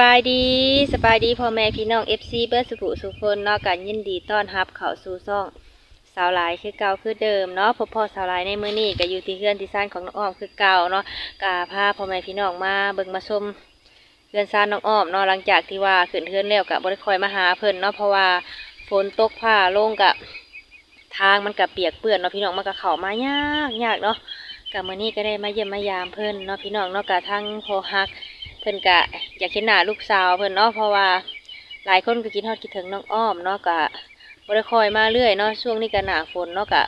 บายดีสบายดีพ่อแม่พี่น้อง FC เบิร์สุขุสุคนนอกกันยินดีต้อนรับเขาสู่ซ่องสาวลายคือเก่าคือเดิมเนาะพบพ่อสาวลายในมือนี้ก็อยู่ที่เฮือนที่ซ่านของน้องอ้อมคือเก่าเนาะกาพาพ่อแม่พี่น้องมาเบิ่งมาชมเฮือนซ่านน้องอ้อมเนาะหลังจากที่ว่าขึ้นเฮือนแล้วก็บ่ได้คอยมาหาเพิ่นเนาะเพราะว่าฝนตกผ้าลงกะทางมันก็เปียกเปื้อนเนาะพี่น้องมันก็เข้ามายากยากเนาะกะมื้อนี้ก็ได้มาเยี่ยมมายามเพิ่นเนาะพี่น้องเนาะกะทั้งพอฮัก เพิ่นกะอยากเห็นหน้าลูกสาวเพิ่นเนาะเพราะว่าหลายคนก็คิดฮอดคิดถึงน้องอ้อมเนาะกะบ่ได้คอยมาเรื่อยเนาะช่วงนี้ก็หน้าฝนเนาะกะ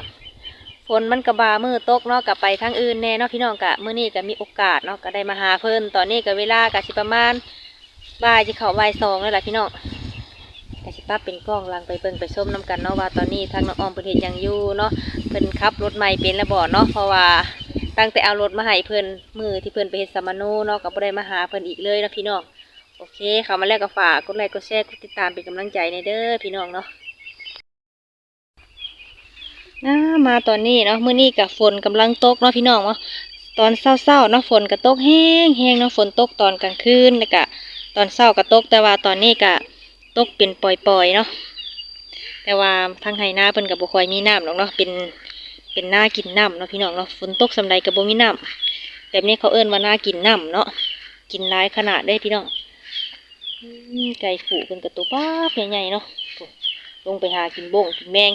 ฝนมันก็บามือตกเนาะกะไปทางอื่นแน่เนาะพี่น้องกะมื้อนี้ก็มีโอกาสเนาะก็ได้มาหาเพิ่นตอนนี้ก็เวลาก็สิประมาณบ่ายสิเข้าบ่ายสองแล้วล่ะพี่น้องก็สิป้าเป็นกล้องลังไปเบิ่งไปชมนํกันเนาะว่าตอนนี้ทางน้องอ้อมเพิ่นเฮ็ดหยังอยู่เนาะเพิ่นขับรถใหม่เป็นแล้วบ่เนาะเพราะว่า ตั้งแต่เอารถมาให้เพิ่นมือที่เพิ่นไปเฮ็ดสัมมโนเนาะก็บ่ได้มาหาเพิ่นอีกเลยนะพี่น้องโอเคเขามาแล้วก็ฝากกดไลค์กดแชร์กดติดตามเป็นกำลังใจในเด้อพี่น้องเนาะนะมาตอนนี้เนาะมื้อนี้ก็ฝนกำลังตกเนาะพี่น้องเนาะตอนเช้าๆเนาะฝนก็ตกแห้งแห้งเนาะฝนตกตอนกลางคืนแล้วก็ตอนเช้าก็ตกแต่ว่าตอนนี้ก็ตกเป็นปล่อยๆเนาะแต่ว่าทางไหนาเพิ่นก็บ่ค่อยมีน้ำหรอกเนาะเป็น เป็นหน้ากินน้ำเนาะพี่น้องเนาะฝนตกสำไรกับบ่มีน้ำแบบนี้เขาเอิ้นว่าหน้ากินน้ำเนาะกินหลายขนาดได้พี่น้องไก่ขู่เป็นกระตุป้าบใหญ่ๆเนาะลงไปหากินบ่งกินแมง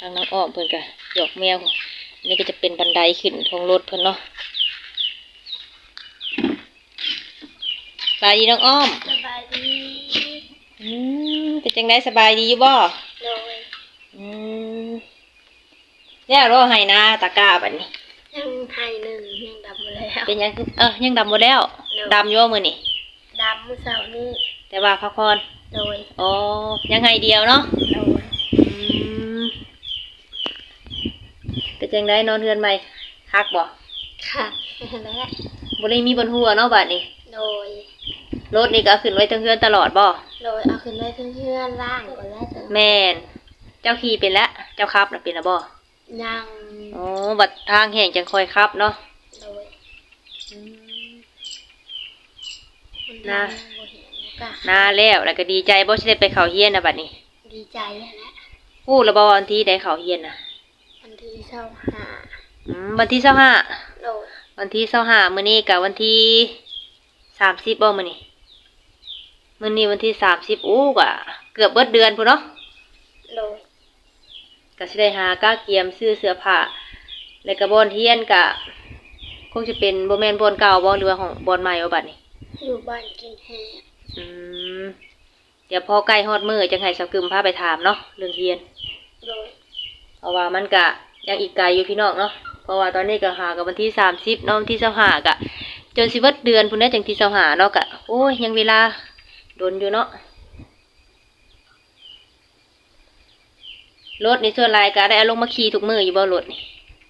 ทางน้องอ้อมเพิ่อนกะหยอกแมวนนี้ก็จะเป็นบันไดขึ้นทางรถเพิ่อนเนาะ บายดีน้องอ้อม สบายดีอืมเป็นจังไดสบายดีอยู่บ่โดยอืมแล้วรอให้นะตะกร้าบัดนี้ ยังไทยหนึ่งยังดำหมดแล้ว เป็นหยังคือเออยังดำบ่แล้ว ดำอยู่ว่ามื้อนี้ดำเมื่อเสาร์นี้แต่ว่าพักผ่อนโดยอ๋อยังไงเดียวเนาะโดยอืมเป็นจังไดนอนเรือนใหม่คักบ่ค่ะและบ่ได้มีบนหัวเนาะบัดนี้โดย รถนี่ก็เอาขึ้นไว้เทั้งเรือนตลอดบ่โดยเอาขึ้นไว้เพื่อนๆล่างก่อนแล้วเถอะแม่น เจ้าขี่เป็นแล้วเจ้าขับน่ะเป็นแล้วบ่ยังอ๋อบัดทางแห่งจังค่อยขับเนาะ โดยอืมมันน่ะยังบ่เห็นก็นาแล้วแล้วก็ดีใจบ่สิได้ไปเข้าเฮียนน่ะบัดนี้ดีใจแล้วฮู้แล้วบ่ว่าวันที่ได้เข้าเฮียนน่ะวันที่เช้าหาอืมวันที่เศร้าห้าโดยวันที่เศร้าห้ามื้อนี้กับวันที่สามสิบบ่มื้อนี้ มื้อนี้วันที่สามสิบอู้กะเกือบเบิดเดือนพุ่นเนาะโดยก็สิได้หาก้าเกียมซื้อเสื้อผ้าแล้วก็บอนเทียนกะคงจะเป็นบ่แม่นบอนเก่าบ่หรือว่าของบอนใหม่บ่บัดนี้อยู่บ้านกินแฮอืมเดี๋ยวพอใกล้ฮอดมื้อจังให้สักกึมพาไปถามเนาะเรื่องเทียนโดยเพราะว่ามันกะยังอีกไกลอยู่พี่น้องเนาะเพราะว่าตอนนี้ก็หากับวันที่สามสิบเนาะวันที่เสาหากะจนสิเบิดเดือนพุ่นได้จังที่เสาหาเนาะกะโอ้ยยังเวลา โดนอยู่เนาะรถในส่วนหลายก็ได้เอาลงมาขี่ทุกมืออยู่บ่รถนี่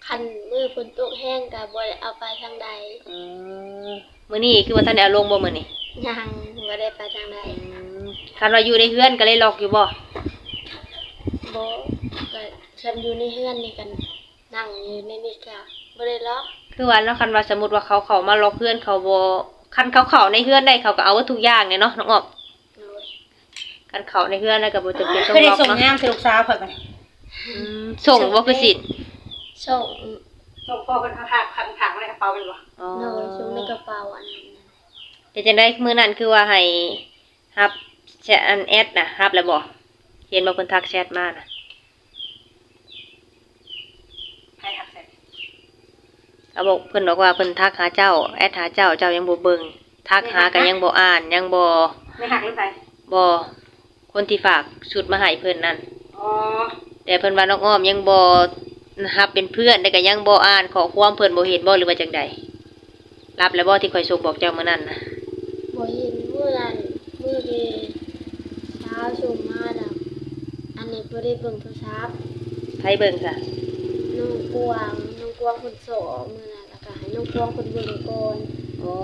คันมือฝนตกแห้งกับ่ได้เอาไปทางใดอืมมื้อนี้คือว่าท่านได้เอาลงบ่มื้อนี้ยังบ่ได้ไปทางใดอืมคันว่าอยู่ในเฮือนก็เลยล็อกอยู่บ่บ่ก็ฉันอยู่ในเฮือนนี่กันนั่งอยู่ในนี่ก็บ่ได้ล็อกคือว่าแล้วคันว่าสมมุติว่าเขาเข้ามาล็อกเฮือนเขาบ่ คันเขาเข้าในเฮือนได้เขาก็เอาไว้ทุกอย่างเนี่ยเนาะน้องออกโดยคันเข้าในเฮือนแล้วก็บ่จำเป็นต้องเคยได้ล็อกส่งเนาะงามคือลูกสาวข่อยบัดนี้อืมส่งบ่คือสินส่งส่งพ่อเป็นผักผักผักในกระเป๋าเป็นบ่อ๋อโดยส่งในกระเป๋าอันนั้นน่ะแต่จังได้มื้อนั้นคือว่าให้รับแชทอันแอดน่ะรับแล้วบ่เห็นบ่เพิ่นทักแชทมาน่ะ ให้หักเสร็จ เขาบอกเพิ่นบอกว่าเพิ่นทักหาเจ้า แอดหาเจ้าเจ้ายังบ่เบิ่งทักหาก็ยังบ่อ่าน ยังบ่ไม่หักหรือไงบ่คนที่ฝากชุดมาให้เพิ่นนั่นอ๋อแต่เพิ่นว่าน้องอ้อมยังบ่รับเป็นเพื่อนแต่ก็ยังบ่อ่านข้อความเพิ่นบ่เห็นบ่หรือว่าจังใดรับแล้วบ่ที่ข่อยส่งบอกเจ้ามื้อนั้นน่ะบ่เห็นมื้อนั้นมื้อที่เช้าส่งมาน่ะอันนี้บ่ได้เบิ่งโทรศัพท์ไผเบิ่งซะน้องกวางน้องก วางคนสองมื้อนั้นแล้วก็ให้น้องกวางคนเบิ่งก่อนอ๋อ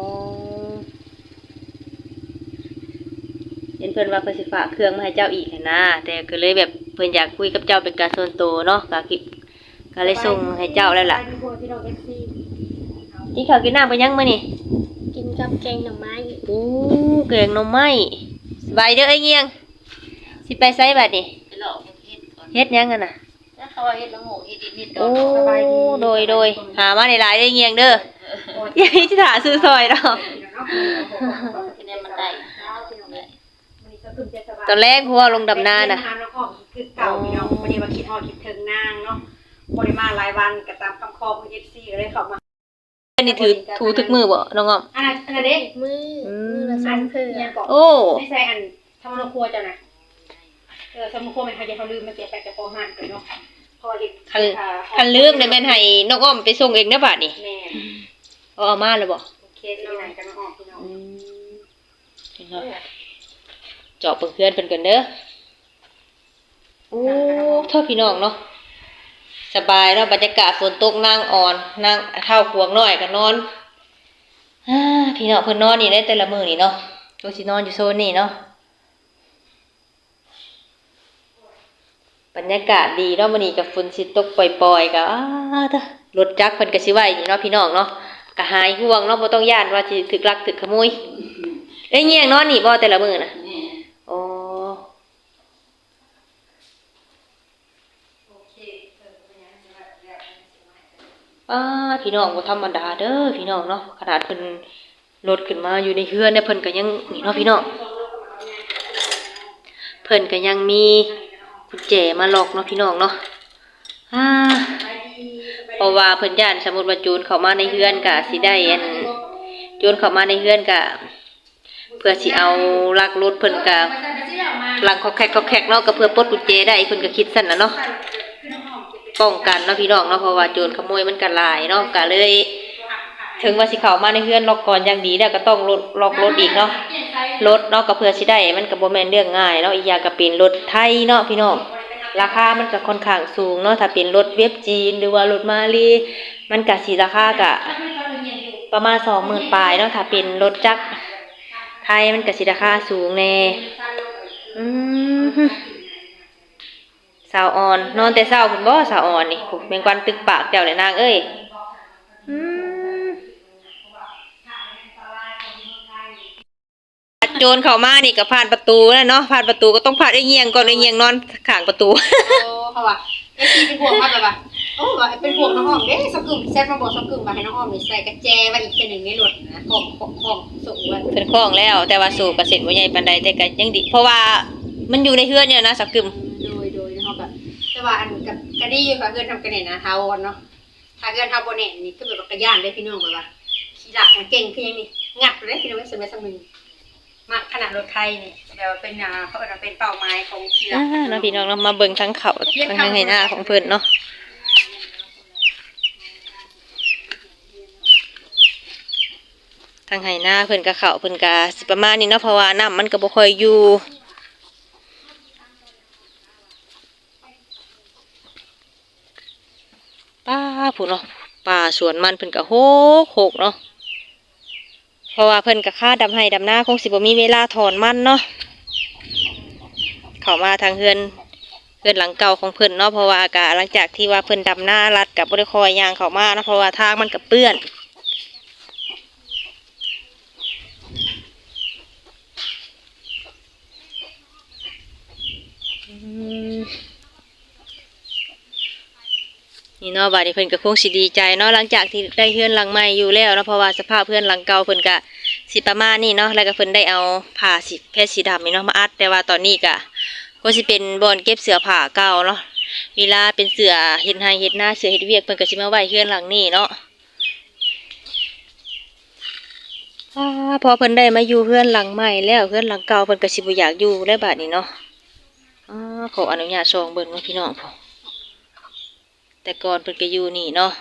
เห็นเพิ่นว่าเพิ่นสิฝากเครื่องมาให้เจ้าอีกหั้นนะแต่ก็เลยแบบเพิ่นอยากคุยกับเจ้าเป็นการส่วนตัวเนาะก็คิดก็เลยส่งให้เจ้าแล้วล่ะไปพี่น้อง FC ที่เขาวกินน้ำไปยังมื้อนี่กินกับแกงหน่อไม้อู้เก่งหนมไม้สบายเด้อไอ้เงียงสิไปไสบัดนี่ไปหลอกเฮ็ดก่อนเฮ็ดหยังกันน่ะ ถ้าเขาว่าเฮ็ดละโง่เฮ็ดนิดๆก่อโอ้นสบายดีโดยโดยหามาในหลายๆได้เงียงเด้ออย่าให้ที่ถาซื้อซอยเราที่นี่มันได้ตอนแรกเพราะว่าลงดำนาน่ะทำแล้วก็คือเก่าพี่น้องพอดีว่าคิดฮอดคิดถึงนางเนาะบ่ได้มาหลายวันก็ตามคำขอของ FC ก็เลยเข้ามาอันนี้ถือถูถึกมือบ่น้องอ้อมอันนั้นอันนั้นเด้มืออืมมือละสองเถื่อเนี่ยก่อนโอ้ไม่ใช่อันทำโรงครัวเจ้าน่ะ เออทำโรงครัวมันเขาจะเขาลืมมาเก็บไปแต่พอหันกันเนาะพอเด็กคันคันลืมได้แม่นให้น้องอ้อมไปส่งเองเด้อบัดนี่แม่เอาเอามาแล้วบ่โอเคที่ไหนกันน้องออกพี่น้องเจาะเบิ่งเพื่อนเพิ่นก่อนเด้อโอ้เท่าพี่น้องเนาะสบายเนาะบรรยากาศฝนตกนั่งอ่อนนั่งเท่าควงน้อยก็นอนอ่าพี่น้องเพิ่นนอนนี่ได้แต่ละมื้อนี่เนาะก็สินอนอยู่โซนนี่เนาะ บรรยากาศดีเนาะมื้อนี้ก็ฝนสิตกปล่อยๆก็อ้าเด้อรถจักรเพิ่นก็สิไว้นี่เนาะพี่น้องเนาะก็หายห่วงเนาะบ่ต้องย่านว่าสิถึกลักถึกขโมยเอ้ยเงียงนอนนี่บ่แต่ละมื้อน่ะนี่อ๋อป้าพี่น้องบ่ธรรมดาเด้อพี่น้องเนาะขนาดเพิ่นรถขึ้นมาอยู่ในเฮือนเนี่ยเพิ่นก็ยังนี่เนาะพี่น้องเพิ่นก็ยังมี กุญแจมาล็อกเนาะพี่น้องเนาะอ่าเพราะว่าเพิ่นย่านสมมุติว่าโจรเข้ามาในเฮือนก็สิได้อันโจรเข้ามาในเฮือนก็เพื่อสิเอาลักรถเพิ่นก็หลังเขาแขกเขาแขกเนาะก็เพื่อปลดกุญแจได้เพิ่นก็คิดสั่นนะเนาะป้องกันเนาะพี่น้องเนาะเพราะว่าโจรขโมยมันก็หลายเนาะก็เลย ถึงว่าสิเข้ามาในเฮือนล็อกก่อนอย่างดีแล้วก็ต้องลดล็อกรถอีกเนาะรถเนาะก็เพื่อสิได้มันก็บ่แม่นเรื่องง่ายเนาะอีกอย่างก็เป็นรถไทยเนาะพี่น้องราคามันก็ค่อนข้างสูงเนาะถ้าเป็นรถเว็บจีนหรือว่ารถมาลีมันก็สิราคาก็ประมาณ20,000ปลายเนาะถ้าเป็นรถจักรไทยมันก็สิราคาสูงแน่อืมสาวอ่อน นอนแต่เช้าคุณบ่สาวอ่อนนี่ผูกเมงกวันตึกปากเจ้าเลยนางเอ้ยอืม โจรเข้ามานี่ก็ผ่านประตูแล้วเนาะผ่านประตูก็ต้องผ่านไอ้เงียงก่อนไอ้เงียงนอนข้างประตู โอ้เขาว่าไอ้ที่เป็นห่วงมากเลยว่ะโอ้ว่าเป็นห่วงน้องอ้อมเด้สักกึ่มแซ่บมาบอกสักกึ่มว่าให้น้องอ้อมนี่ใส่กระแจไว้อีกแค่หนึ่งในรถนะของของของส่งไว้เพิ่นคล้องแล้ว แต่ว่าสูบกระเสร็จบ่ใหญ่ปานใดแต่ก็ยังดีเพราะว่ามันอยู่ในเฮือนเนี่ยนะสักกึมโดยโดยนะครับแบบแต่ว่าอันกับกระดีอยู่ค่ะเกินทำกันเนี่ยนะทาวอนเนาะถ้าเกินทาวอนเนี่ยนี่คือแบบกระย่านได้พี่น้องเลยว่าขี่หลักมันเก่งคือยังนี่งัดเลยพี่น้องไม่สมัยสมัย มากขนาดรถไทยนี่เดี๋ยวเป็นอ่าเขาเรียกว่าเป็นเป้าหมายของขี่หลัอ่ากเนาะพี่น้องเนาะมาเบิ่งทั้งเขาทั้งทางให้หน้าของเพิ่นเนาะทางไหหน้าเพิ่นกะเขาเพิ่นกะสิประมาณนี้เนาะเพราะว่าน้ำมันก็บ่ค่อยอยู่ป้าผู้เนาะป่าสวนมันเพิ่นก็โหกโหกเนาะเพ ราะว่าเพิ่นกับค่าดำให้ดำหน้าคงสิบ่มีเวลาถอนมันเนาะเข้ามาทางเฮือนเพื่อนหลังเก่าของเพื่อนเนาะเพราะว่าอากาหลังจากที่ว่าเพื่อนดำหน้ารัดกับบริคอยย่างเข้ามาเนาะเพราะว่าทางมันกับเปื้อน อืม นี่เนาะบาดนี้เพิ่นก็คงสิดีใจเนาะหลังจากที่ได้เฮือนหลังใหม่อยู่แล้วเนาะเพราะว่าสภาพเพื่อนหลังเก่าเพิ่นก็สิประมาณนี้เนาะแล้วก็เพิ่นได้เอาผ้าสีเพชรสีดำนี่เนาะมาอัดแต่ว่าตอนนี้ก็ก็สิเป็นบอนเก็บเสื้อผ้าเก่าเนาะเวลาเป็นเสื้อเฮ็ดให้เฮ็ดหน้าเสื้อเฮ็ดเวียกเพิ่นก็สิมาไว้เฮือนหลังนี้เนาะพอเพิ่นได้มาอยู่เฮือนหลังใหม่แล้วเฮือนหลังเก่าเพิ่นก็สิบ่อยากอยู่แล้วบาดนี้เนาะอาขออนุญาตส่องเบิ่งว่าพี่น้องพอ แต่ก่อนเพิ่นก็อยู่นี่เนาะ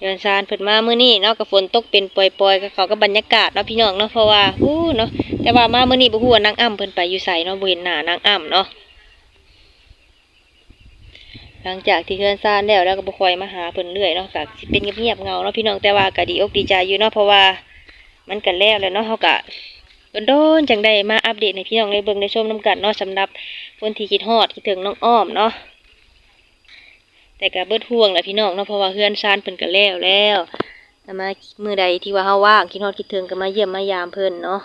เดินซานเพิ่นมามื้อนี้เนาะก็ฝนตกเป็นปล่อยๆก็เขาก็บบรรยากาศเนาะพี่น้องเนาะเพราะว่าอู้เนาะแต่ว่ามามื้อนี้บ่ฮู้ว่านางอ้ำเพิ่นไปอยู่ไสเนาะบ่เห็นหน้านางอ้ำเนาะ หลังจากที่เฮือนซ่านแล้วแล้วก็บ่คอยมาหาเพิ่นเรื่อยเนาะก็สิเป็นเงียบๆเงาเนาะพี่น้องแต่ว่าก็ดีอกดีใจอยู่เนาะเพราะว่ามันก็แล้วแล้วเนาะเฮาก็โดนๆจังได้มาอัปเดตให้พี่น้องได้เบิ่งได้ชมนํกันเนาะสำหรับคนที่คิดฮอดคิดถึงน้องอ้อมเนาะแต่ก็เบิดห่วงแหละพี่น้องเนาะเพราะว่าเฮือนซ่านเพิ่นก็แล้วแล้วแต่มามื้อใดที่ว่าเฮาว่างคิดฮอดคิดถึงก็มาเยี่ยมมายามเพิ่นเนาะ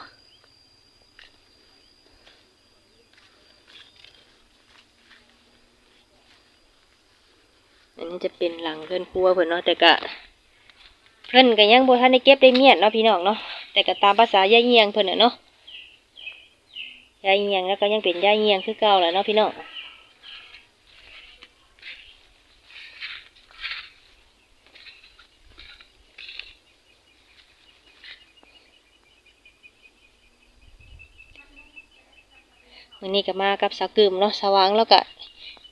อันนี้จะเป็นหลังเพื่อนครัวเพิ่อนเนาะแต่ก็เพิ่อนก็ยังบ่ทันได้เก็บได้เมียนเนาะพี่น้องเนาะแต่ก็ตามภาษายายเงียงเพิ่นน่ะเนาะยายเงียงแล้วก็ยังเป็นยายเงียงคือเก่าแหละเนาะพี่น้องวันนี้ก็มากับสาวกึมเนาะสว่างแล้วก็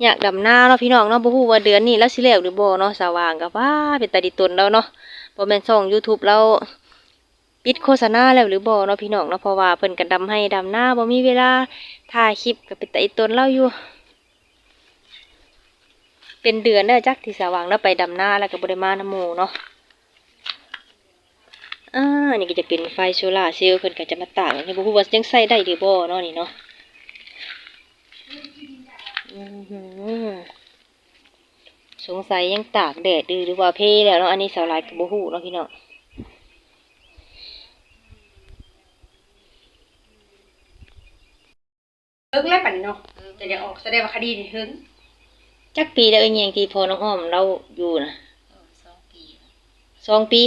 อยากดำหน้าเนาะพี่น้องเนาะบ่ฮู้ว่าเดือนนี้แล้วสิแล้วหรือบ่เนาะสว่างก็ว่าเป็นตาดิตนแล้วเนาะบ่แม่นช่อง YouTube เราปิดโฆษณาแล้วหรือบ่เนาะพี่น้องเนาะเพราะว่าเพิ่นก็ดำให้ดำหน้าบ่มีเวลาถ่ายคลิปก็เป็นตาดิตนเราอยู่ เป็นเดือนแล้วจักที่สว่างแล้วไปดำหน้าแล้วก็บ่ได้มานำหมู่เนาะอ่านนี้ก็จะเป็นไฟโซล่าเซลล์เพิ่นก็จะมาตากนี่บ่ฮู้ว่ายังใช้ได้หรือบ่เนาะนี่เนาะ สงสัยยังตากแดดดื้อหรือว่าเพแล้วเนาะอันนี้สาวหลายกับบูฮูเนาะพี่เนาะเฮิงแล้วปันเนาะจะได้ออกแสดงว่าคดีนี่เฮิงจักปีแล้วเอ้ยยังที่พอน้องอ้อมเราอยู่นะเออสองปีแล้วสองปี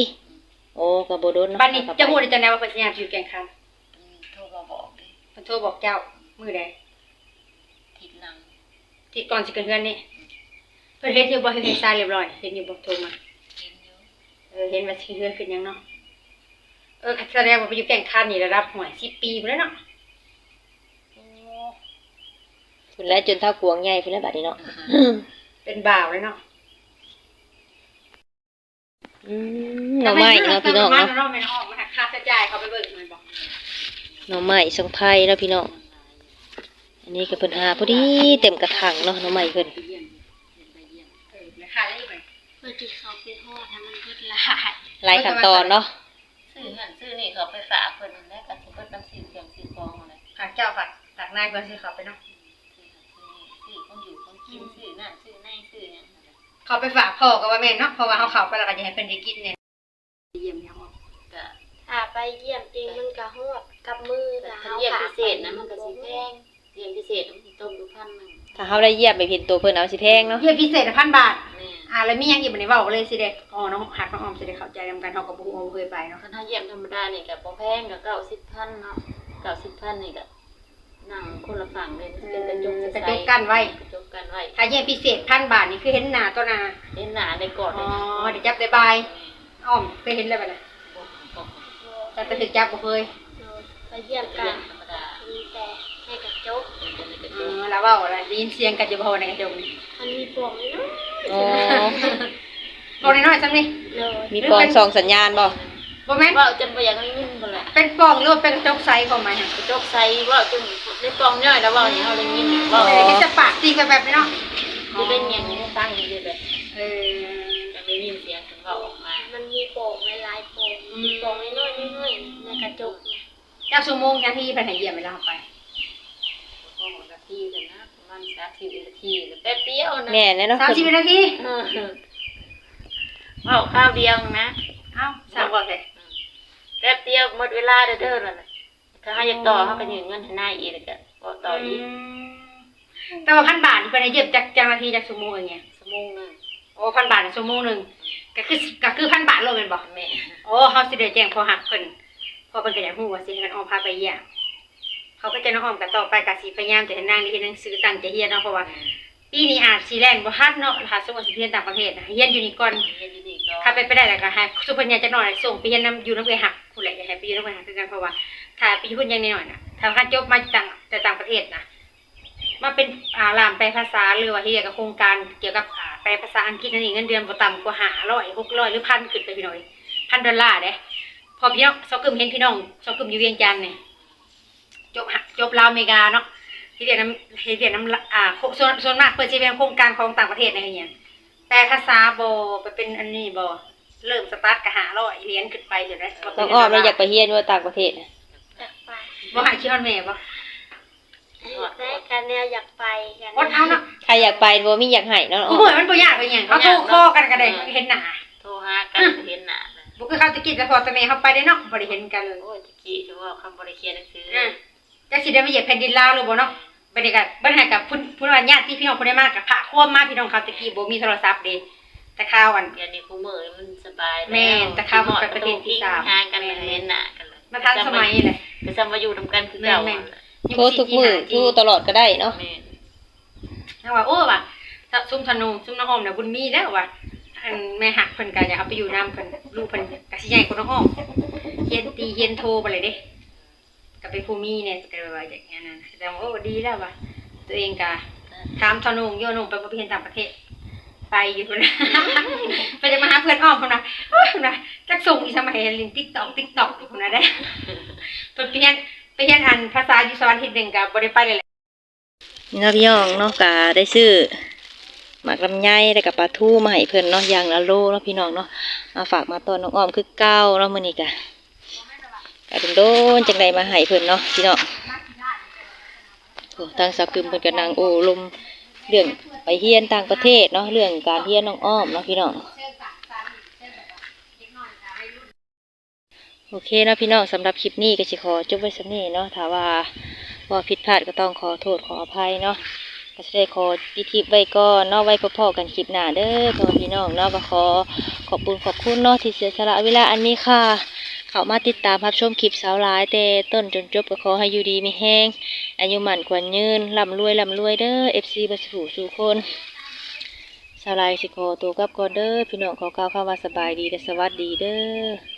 โอ้กับโบโดนเนาะบ้านนี้จะพูดได้จังไดว่าเพิ่นสิยามอยู่แก่งคันอืมโทรมาบอกเลยเพิ่นโทรบอกเจ้ามื้อใดทิศหลัง ที่ก่อนสิเกิดเฮือนนี่เพิ่นเฮ็ดอยู่บ่เฮ็ดให้ทรายเรียบร้อยเฮ็ดอยู่บ่โทรมาเห็นอยู่เออเห็นว่าสิเฮือนขึ้นหยังเนาะเออแสดงว่าไปอยู่แก่งคันนี่ระดับหวย10ปีพุ่นแล้วเนาะพุ่นแล้วจนเท่ากวงใหญ่พุ่นแล้วบัดนี้เนาะเป็นบ่าวเลยเนาะอืมหน่อไม้เนาะพี่น้องเนาะเนาะเนาะแม่นออกมาหักค่าใช้จ่ายเขาไปเบิกมันบอกหน่อไม้สังไพรเนาะพี่น้อง อันนี้ก็เพิ่นหาพอดีเต็มกระถางเนาะหน่อไม้เพิ่นเออนะคะได้ไหมเพื่อที่เขาไปทอดให้มันเพิดหลายหลายขั้นตอนเนาะซื้อหันซื้อนี่เขาไปฝากเพิ่นนั่นแหละก็สิเพิ่นน้ำซื้อเครื่องซื้อของอะไรฝากเจ้าฝากฝากนายเพื่อนซื้อเขาไปเนาะซื้อหันซื้อนี่ซื้อของอยู่ของกินซื้อนั่นซื้อในซื้อหยังนั่นแหละเขาไปฝากพ่อกับว่าแม่เนาะเพราะว่าเขาเขาไปแล้วก็จะให้เพิ่นได้กินเนี่ยเยี่ยมยังออกก็ถ้าไปเยี่ยมจริงมันก็ฮอดกับมือแต่ถ้าถ้าเฮาเยี่ยมขาพิเศษนะมันก็สิแพง เยี่ยมพิเศษมันสิต้มอยู่พันหนึงถ้าเฮาได้เยี่ยมไปเห็นตัวเพิ่นเอาสิแพงเนาะเยี่ยมพิเศษพันบาท แม่อ่าแล้วมีหยังอีกบันนี้เว้าเลยสิเด็กอ๋อน้องหักน้องออมสิเด็กเข้าใจนำกันเขากับบุ้งเคยไปเนาะ คันถ้าเยี่ยมธรรมดานี่ก็บ่แพงก็90,000เนาะ90,000นี่ก็นั่งคนละฝั่งเลยมันเป็นกระจกกระใสจกกันไว้ กระจกกันไว้ถ้าเยี่ยมพิเศษพันบาทนี่คือเห็นหน้าตัวหน้าเห็นหน้าได้กอดอ๋ได้อเดี๋ยวจับได้บายอ้อมเคยเห็นแล้วบัดนี้แต่จะถึงจับบ่เคย ไปเยี่ยมเยี่กัยน มธรรมดา มีแต่ให้กระจก อืมแล้ว เว้าอะไรได้ยินเสียงกันอยู่บ่ในกระจกนี่มันมีปล่องน้อยอ๋อตรงน้อยๆจังนี่เลยมีปลองส่องสัญญาณบ่บ่แม่นว่าจนบ่อยากได้ยินบ่ล่ะเป็นปล่องหรือว่าเป็นกระจกใสของมันฮะกระจกใสว่าจนได้ปองย่อยแล้วว่าอย่างเฮาได้ยินเอว่าอเห็นจะปากตีกันแบบนี้เนาะสิเป็นหยังตั้งอยู่แบบเออจะได้ยินเสียงเพิ่นเว้าออกมามันมีปล่องหลายๆปล่องมีปล่องน้อยๆน้อยๆในกระจกเนี่ยจักชั่วโมงนาทีเพิ่นให้เยี่ยมเวลาไปก็หมดนา ทีกันนะประมาณ30นาทีแป๊บเดียวนะแม่นแน่เนาะสามเพิ่นสิบนาทีเออเว้าข้าวเดียวนะเอ้าสามก่อนเลยแป๊บเดียวหมดเวลาเด้อเด้อนั่นน่ะถ้าหาอยากต่อเฮาก็ยืนเงินให้นายอีกแล้วก็ก็ต่ออีกแต่ว่าพันบาทนี่เพิ่นให้เยี่ยมจักจักนาทีจักชั่วโมงอย่างเงี้ยชั่วโมงหนึงโอ้พันบาทในชั่วโมงหนึงก็คือก็คือพันบาทโลแม่นบ่แม่โอ้เฮาสิได้แจ้งพอหักเพิ่นพอเพิ่นก็อยากฮู้ว่าสิให้กันออมพาไปเยี่ยม เขาก็จะน้องออมกันต่อไปก็สิพยายามจะให้นางได้เรียนหนังสือตั้งใจเรียนเนาะเพราะว่าปีนี้อาจสิแล่นบ่ทันเนาะถ้าสมมติสิเรียนต่างประเทศนะเรียนอยู่นี่ก่อนเรียนถ้าเป็นไปได้แล้วก็ให้สุพรรณจะหน่อยส่งไปเรียนนํอยู่นำเอยหักผู้ใดอยาให้ไปอยู่นำเอยหักคือกันเพราะว่าถ้าไปอยู่พุ่นยังน้อยน่ะถ้าคันจบมาต่างแต่ต่างประเทศนะมาเป็นอ่าลามแปลภาษาหรือว่าเกี่ยกับโครงการเกี่ยวกับอ่าแปลภาษาอังกฤษนั่นเองเงินเดือนบ่ต่ำกว่า500 600หรือพันขึ้นไปพี่หน้อยพันดอลลาร์เด้พอพี่น้องซอกกึมเห็นพี่น้องซอกกึมอยู่เวียงจันทน์นี่ จบหักจบลาวอเมริกาเนาะที่เรียนน้ำที่เรียนน้ำอ่าโคส่วนส่วนมากเพื่อจะเป็นโครงการของต่างประเทศในอะไรเงี้ยแต่ภาษาบไปเป็นอันนี้บเริ่มสตาร์ทกะหาร้อยเหรียญขึ้นไปเดี๋ยวนะน้องอ้อมเราอยากไปเฮียนว่าต่างประเทศน่ะอยากไปบ่หายคิดฮอดแม่บ่อยากได้กันแนวอยากไปกันอดเอาเนาะใครอยากไปบ่มีอยากให้เนาะน้องกูอ้อเหมืมอนมันบ่ยากไปหยังเขาโทรคอกันก็ได้เห็นหน้าโทรหากันเห็นหน้าเลยบ่คือเขาตะกี้แต่พอแตะแม่เขาไปได้เนาะบ่ได้เห็นกันเลยโอ้ยตะกี้ถือว่าคำบริเคียนหนังสืออืม จักสิได้มาเหยียบแผ่นดินลาวหรือบ่เนาะบรรยากาศบรรยากาศพุ่นพุ่นว่าญาติพี่น้องพุ่นได้มากกับพระควบมาพี่น้องเขาตะกี้บ่มีโทรศัพท์เด้แต่ข่าวอัน เดี๋ยวนี้คูมือมันสบายล้วแม่นแต่ข้าวมันไปประเทศที่สาม ห่างกันเห็นหน้ากันเลยมาทันสมัยเลยไปซ้ำมาอยู่ทำกันคือเก่าแม่น โทรทุกมื้อโทรตลอดก็ได้เนาะแม่นนะว่าโอ้ว่ะถ้าซุ่มธนูซุ่มน้องอ้อมน่ะบุญมีแล้วว่ะอันแม่หักเพิ่นก็อยากเอาไปอยู่นํเพิ่นลูกเพิ่นก็สิใหญ่กว่าน้องอ้อมเฮียนตีเฮียนโทไปเลยเด้ ก็เป็นผู้มีเนี่ยก็เลยว่าอย่างนั้นนะแต่ว่าโอ้ดีแล้วว่ะตัวเองก็ถามธนูโยนงไปบ่ไปเรียนต่างประเทศ ไปอยู่นะไปจะมาหาเพื่อนอ้อมพุ่นนะโอ้ยพุ่นนะจักส่งอีสมัยเล่น TikTok TikTok อยู่นนะได้ไปเรียนไปเรียนอันภาษาอยู่สวรรค์ที่หนึ่งก็บ่ได้ไปเลยแหละนี่เนาะพี่น้องเนาะก็ได้ซื้อหมากลำไยแล้วก็ปลาทูมาให้เพิ่อนเนาะยางละโลเนาะพี่น้องเนาะมาฝากมาตอนน้องอ้อมคือเก้าเนาะมื้อนี้ก็ ก็เป็นโดนจังไดมาให้เพิ่นเนาะพี่น้องโอ้ทางสาวกึมเพิ่นก็นั่งโอ้ลมเรื่องไปเฮียนต่างประเทศเนาะเรื่องการเฮียนน้องอ้อมเนาะพี่น้องโอเคนะพี่น้องสำหรับคลิปนี้ก็สิขอจบไว้สำนี้เนาะถ้าว่าว่าผิดพลาดก็ต้องขอโทษขออภัยเนาะก็จะได้ขอปิดคลิปไว้ก่อนเนาะไว้พอๆกันคลิปหน้าเด้อพ่อพี่น้องเนาะก็ขอขอบคุณขอบคุณเนาะที่เสียสละเวลาอันนี้ค่ะ เข้ามาติดตามรับชมคลิปสาวหลายแต่ต้นจนจบก็ขอให้อยู่ดีมีแห้งอายุหมันขวัญยืนลำรวยลำรวยเด้อ FC บัสผูสู่คนสาวหลายสิโคตัวกับก่อนเด้อพี่น้องขอกล่าวคำว่าสบายดีและสวัสดีเด้อ